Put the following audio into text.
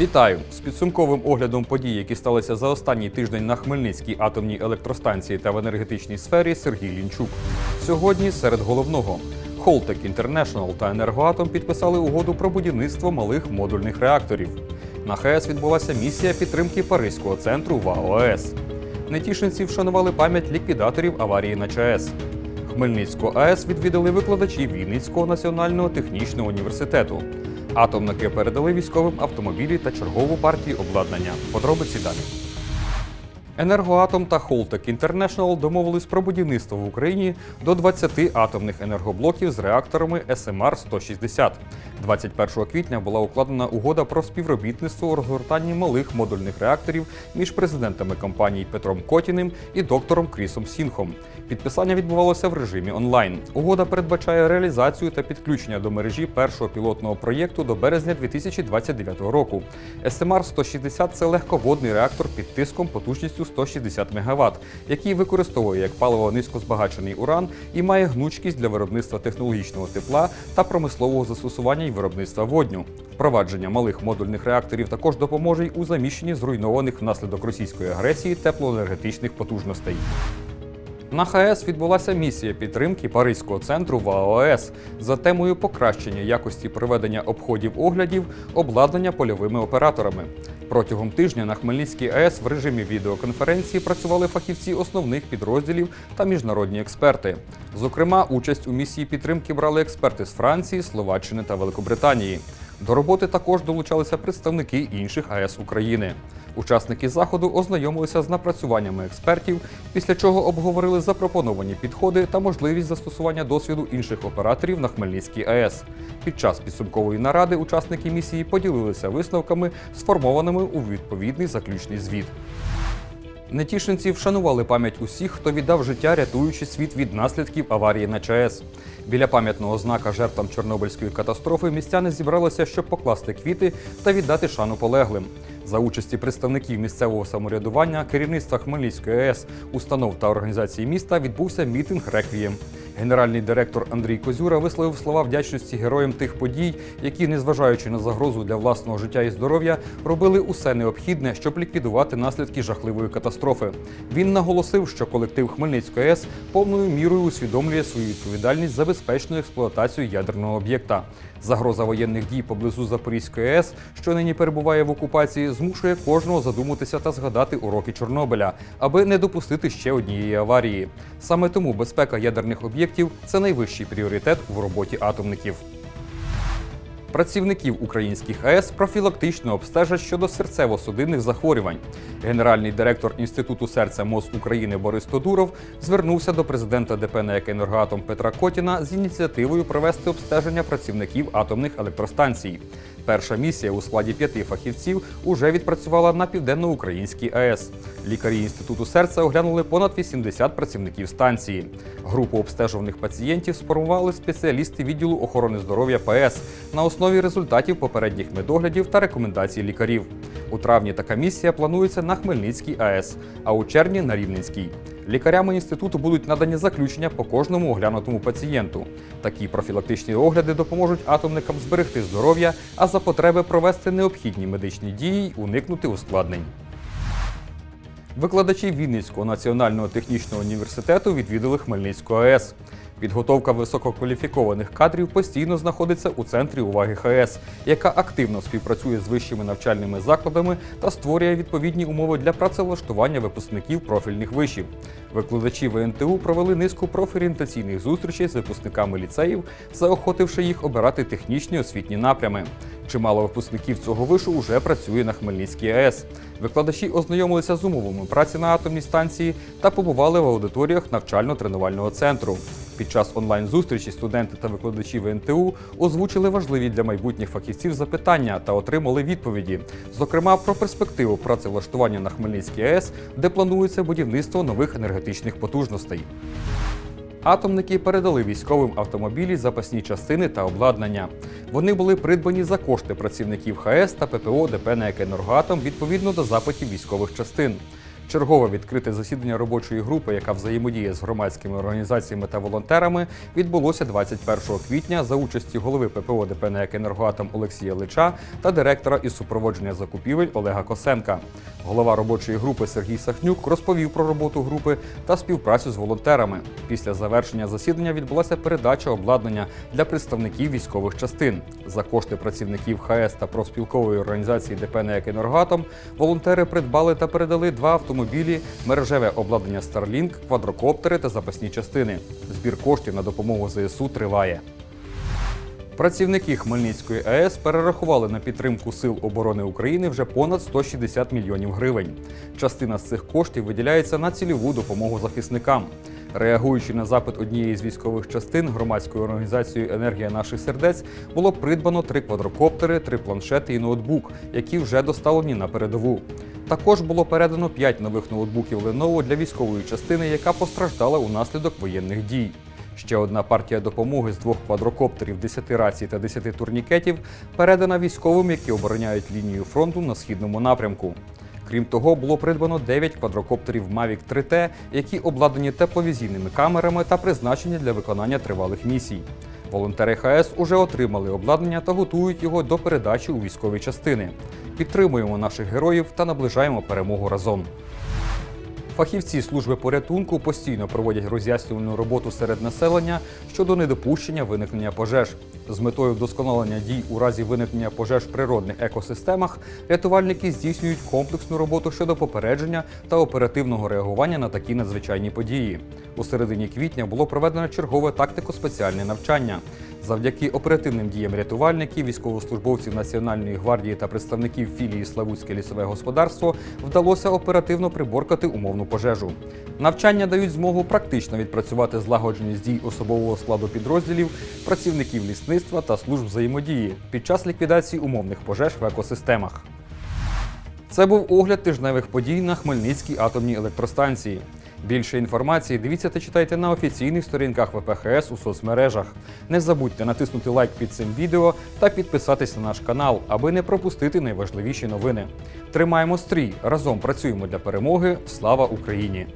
Вітаю з підсумковим оглядом подій, які сталися за останній тиждень на Хмельницькій атомній електростанції та в енергетичній сфері Сергій Лінчук. Сьогодні серед головного Холтек Інтернешнл та Енергоатом підписали угоду про будівництво малих модульних реакторів. На ХАЕС відбулася місія підтримки Паризького центру ВАО АЕС. Нетішинці вшанували пам'ять ліквідаторів аварії на ЧАЕС. Хмельницьку АЕС відвідали викладачі Вінницького національного технічного університету. Атомники передали військовим автомобілі та чергову партію обладнання. Подробиці далі. Енергоатом та Холтек Інтернешнл домовились про будівництво в Україні до 20 атомних енергоблоків з реакторами СМР 160 21 квітня була укладена угода про співробітництво у розгортанні малих модульних реакторів між президентами компаній Петром Котіним і доктором Крісом Сінхом. Підписання відбувалося в режимі онлайн. Угода передбачає реалізацію та підключення до мережі першого пілотного проєкту до березня 2029 року. СМР 160 це легководний реактор під тиском потужністю 160 МВт, який використовує як паливо низькозбагачений уран і має гнучкість для виробництва технологічного тепла та промислового застосування і виробництва водню. Впровадження малих модульних реакторів також допоможе й у заміщенні зруйнованих внаслідок російської агресії теплоенергетичних потужностей. На ХАЕС відбулася місія підтримки Паризького центру ВАОС за темою покращення якості проведення обходів оглядів обладнання польовими операторами. Протягом тижня на Хмельницькій АЕС в режимі відеоконференції працювали фахівці основних підрозділів та міжнародні експерти. Зокрема, участь у місії підтримки брали експерти з Франції, Словаччини та Великобританії. До роботи також долучалися представники інших АЕС України. Учасники заходу ознайомилися з напрацюваннями експертів, після чого обговорили запропоновані підходи та можливість застосування досвіду інших операторів на Хмельницькій АЕС. Під час підсумкової наради учасники місії поділилися висновками, сформованими у відповідний заключний звіт. Нетішинці вшанували пам'ять усіх, хто віддав життя, рятуючи світ від наслідків аварії на ЧАЕС. Біля пам'ятного знака жертвам Чорнобильської катастрофи містяни зібралися, щоб покласти квіти та віддати шану полеглим. За участі представників місцевого самоврядування, керівництва Хмельницької АЕС, установ та організацій міста відбувся мітинг Реквієм. Генеральний директор Андрій Козюра висловив слова вдячності героям тих подій, які, незважаючи на загрозу для власного життя і здоров'я, робили усе необхідне, щоб ліквідувати наслідки жахливої катастрофи. Він наголосив, що колектив Хмельницької АЕС повною мірою усвідомлює свою відповідальність за безпечну експлуатацію ядерного об'єкта. Загроза воєнних дій поблизу Запорізької АЕС, що нині перебуває в окупації, змушує кожного задуматися та згадати уроки Чорнобиля, аби не допустити ще однієї аварії. Саме тому безпека ядерних об'єктів це найвищий пріоритет в роботі атомників. Працівників українських АЕС профілактично обстежать щодо серцево-судинних захворювань. Генеральний директор Інституту серця МОЗ України Борис Тодуров звернувся до президента ДП «НЕК «Енергоатом» Петра Котіна з ініціативою провести обстеження працівників атомних електростанцій. Перша місія у складі п'яти фахівців уже відпрацювала на південноукраїнській АЕС. Лікарі інституту серця оглянули понад 80 працівників станції. Групу обстежуваних пацієнтів сформували спеціалісти відділу охорони здоров'я ПС на основі результатів попередніх медоглядів та рекомендацій лікарів. У травні така місія планується на Хмельницькій АЕС, а у червні на Рівненській. Лікарями інституту будуть надані заключення по кожному оглянутому пацієнту. Такі профілактичні огляди допоможуть атомникам зберегти здоров'я, а за потреби провести необхідні медичні дії й уникнути ускладнень. Викладачі Вінницького національного технічного університету відвідали Хмельницьку АЕС. Підготовка висококваліфікованих кадрів постійно знаходиться у центрі уваги ХАЕС, яка активно співпрацює з вищими навчальними закладами та створює відповідні умови для працевлаштування випускників профільних вишів. Викладачі ВНТУ провели низку профорієнтаційних зустрічей з випускниками ліцеїв, заохотивши їх обирати технічні освітні напрями. Чимало випускників цього вишу уже працює на Хмельницькій АЕС. Викладачі ознайомилися з умовами праці на атомній станції та побували в аудиторіях навчально-тренувального центру. Під час онлайн-зустрічі студенти та викладачі ВНТУ озвучили важливі для майбутніх фахівців запитання та отримали відповіді, зокрема про перспективу працевлаштування на Хмельницькій АЕС, де планується будівництво нових енергетичних потужностей. Атомники передали військовим автомобілі запасні частини та обладнання. Вони були придбані за кошти працівників ХАЕС та ППО ДП «НЕК Енергоатом відповідно до запитів військових частин. Чергове відкрите засідання робочої групи, яка взаємодіє з громадськими організаціями та волонтерами, відбулося 21 квітня за участі голови ППО ДПНЕК Енергоатом Олексія Лича та директора із супроводження закупівель Олега Косенка. Голова робочої групи Сергій Сахнюк розповів про роботу групи та співпрацю з волонтерами. Після завершення засідання відбулася передача обладнання для представників військових частин. За кошти працівників ХС та профспілкової організації ДП «НЕК Енергоатом волонтери придбали та передали два автомобілі, мережеве обладнання Starlink, квадрокоптери та запасні частини. Збір коштів на допомогу ЗСУ триває. Працівники Хмельницької АЕС перерахували на підтримку Сил оборони України вже понад 160 мільйонів гривень. Частина з цих коштів виділяється на цільову допомогу захисникам. Реагуючи на запит однієї з військових частин громадською організацією Енергія наших сердець було придбано три квадрокоптери, три планшети і ноутбук, які вже доставлені на передову. Також було передано 5 нових ноутбуків Lenovo для військової частини, яка постраждала унаслідок воєнних дій. Ще одна партія допомоги з двох квадрокоптерів, 10 рацій та 10 турнікетів передана військовим, які обороняють лінію фронту на східному напрямку. Крім того, було придбано 9 квадрокоптерів Mavic 3T, які обладнані тепловізійними камерами та призначені для виконання тривалих місій. Волонтери ХС уже отримали обладнання та готують його до передачі у військові частини. Підтримуємо наших героїв та наближаємо перемогу разом. Фахівці служби порятунку постійно проводять роз'яснювальну роботу серед населення щодо недопущення виникнення пожеж. З метою вдосконалення дій у разі виникнення пожеж в природних екосистемах рятувальники здійснюють комплексну роботу щодо попередження та оперативного реагування на такі надзвичайні події. У середині квітня було проведено чергове тактико-спеціальне навчання. Завдяки оперативним діям рятувальників, військовослужбовців Національної гвардії та представників філії Славутське лісове господарство вдалося оперативно приборкати умовну пожежу. Навчання дають змогу практично відпрацювати злагодженість дій особового складу підрозділів, працівників лісництва та служб взаємодії під час ліквідації умовних пожеж в екосистемах. Це був огляд тижневих подій на Хмельницькій атомній електростанції. Більше інформації дивіться та читайте на офіційних сторінках ВПХС у соцмережах. Не забудьте натиснути лайк під цим відео та підписатись на наш канал, аби не пропустити найважливіші новини. Тримаємо стрій, разом працюємо для перемоги. Слава Україні!